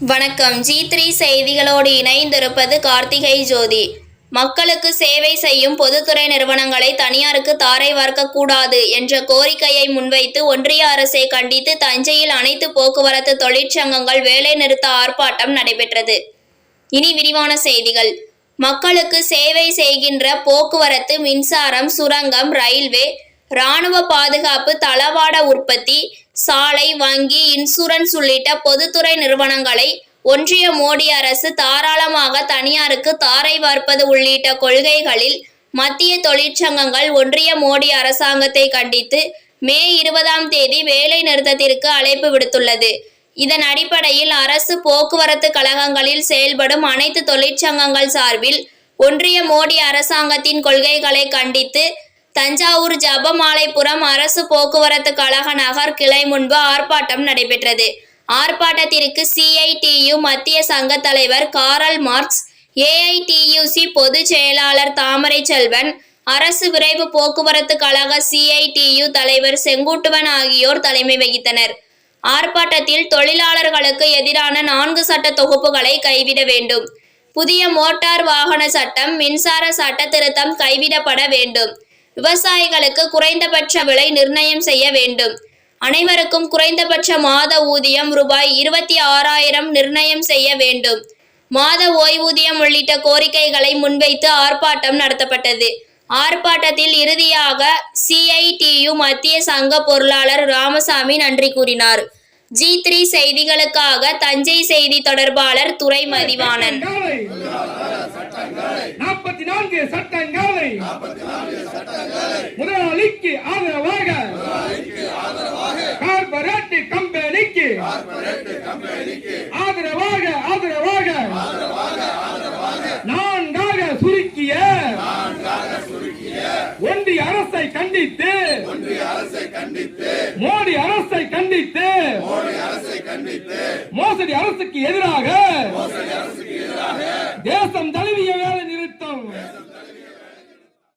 வணக்கம். G three செய்திகளோடு இணைந்திருப்பது கார்த்திகை ஜோதி. மக்களுக்கு சேவை செய்யும் பொதுத்துறை நிறுவனங்களை தனியாருக்கு தாரை வார்க்கக்கூடாது என்ற கோரிக்கையை முன்வைத்து ஒன்றிய அரசை கண்டித்து தஞ்சையில் அனைத்து போக்குவரத்து தொழிற்சங்கங்கள் வேலைநிறுத்த ஆர்ப்பாட்டம் நடைபெற்றது. இனி விரிவான செய்திகள். மக்களுக்கு சேவை செய்கின்ற போக்குவரத்து மின்சாரம் சுரங்கம் ரயில்வே இராணுவ பாதுகாப்பு தளவாட உற்பத்தி சாலை வங்கி இன்சூரன்ஸ் உள்ளிட்ட பொதுத்துறை நிறுவனங்களை ஒன்றிய மோடி அரசு தாராளமாக தனியாருக்கு தாரை வார்ப்பது உள்ளிட்ட கொள்கைகளில் மத்திய தொழிற்சங்கங்கள் ஒன்றிய மோடி அரசாங்கத்தை கண்டித்து மே இருபதாம் தேதி வேலை நிறுத்தத்திற்கு அழைப்பு விடுத்துள்ளது. இதன் அடிப்படையில் அரசு போக்குவரத்து கழகங்களில் செயல்படும் அனைத்து தொழிற்சங்கங்கள் சார்பில் ஒன்றிய மோடி அரசாங்கத்தின் கொள்கைகளை கண்டித்து தஞ்சாவூர் ஜபமாலைபுரம் அரசு போக்குவரத்து கழக நகர் கிளை முன்பு ஆர்ப்பாட்டம் நடைபெற்றது. ஆர்ப்பாட்டத்திற்கு சிஐடியு மத்திய சங்க தலைவர் காரல் மார்க்ஸ் ஏஐடியுசி பொதுச் செயலாளர் தாமரை செல்வன் அரசு விரைவு போக்குவரத்து கழக சிஐடியு தலைவர் செங்குட்டுவன் ஆகியோர் தலைமை வகித்தனர். ஆர்ப்பாட்டத்தில் தொழிலாளர்களுக்கு எதிரான நான்கு சட்ட தொகுப்புகளை கைவிட வேண்டும். புதிய மோட்டார் வாகன சட்டம் மின்சார சட்ட திருத்தம் கைவிடப்பட வேண்டும். விவசாயிகளுக்கு குறைந்தபட்ச விலை நிர்ணயம் செய்ய வேண்டும். அனைவருக்கும் குறைந்தபட்ச மாத ஊதியம் ரூபாய் இருபத்தி ஆறாயிரம் நிர்ணயம் செய்ய வேண்டும். மாத ஓய்வூதியம் உள்ளிட்ட கோரிக்கைகளை முன்வைத்து ஆர்ப்பாட்டம் நடத்தப்பட்டது. ஆர்ப்பாட்டத்தில் இறுதியாக சிஐடியு மத்திய சங்க பொருளாளர் ராமசாமி நன்றி கூறினார். ஜி த்ரீ செய்திகளுக்காக தஞ்சை செய்தி தொடர்பாளர் துரை மதிவாணன் முதலாளிக்கு ஆதரவாக. கார்பரேட் கம்பெனிக்கு ஆதரவாக ஆதரவாக. நான்காக சுருக்கிய ஒன்றிய அரசை கண்டித்து மோடி அரசை கண்டித்து மோசடி அரசுக்கு எதிராக